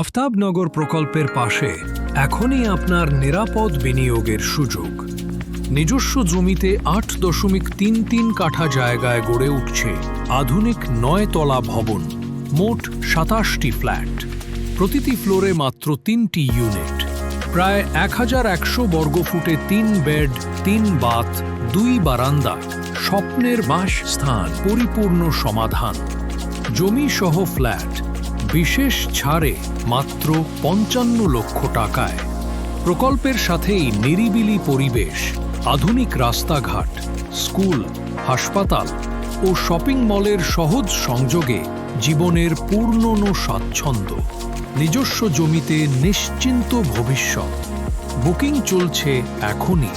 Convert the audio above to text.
আফতাবনগর প্রকল্পের পাশে এখনই আপনার নিরাপদ বিনিয়োগের সুযোগ। নিজস্ব জমিতে আট দশমিক তিন তিন কাঠা জায়গায় গড়ে উঠছে আধুনিক নয়তলা ভবন, মোট সাতাশটি ফ্ল্যাট। প্রতিটি ফ্লোরে মাত্র তিনটি ইউনিট। প্রায় এক হাজার একশো বর্গফুটে তিন বেড, তিন বাথ, দুই বারান্দা, স্বপ্নের বাস স্থান পরিপূর্ণ সমাধান। জমি সহ ফ্ল্যাট বিশেষ ছাড়ে মাত্র পঞ্চান্ন লক্ষ টাকায়। প্রকল্পের সাথেই নিরিবিলি পরিবেশ, আধুনিক রাস্তাঘাট, স্কুল, হাসপাতাল ও শপিং মলের সহজ সংযোগে জীবনের পূর্ণ স্বাচ্ছন্দ্য। নিজস্ব জমিতে নিশ্চিন্ত ভবিষ্যৎ। বুকিং চলছে এখনই।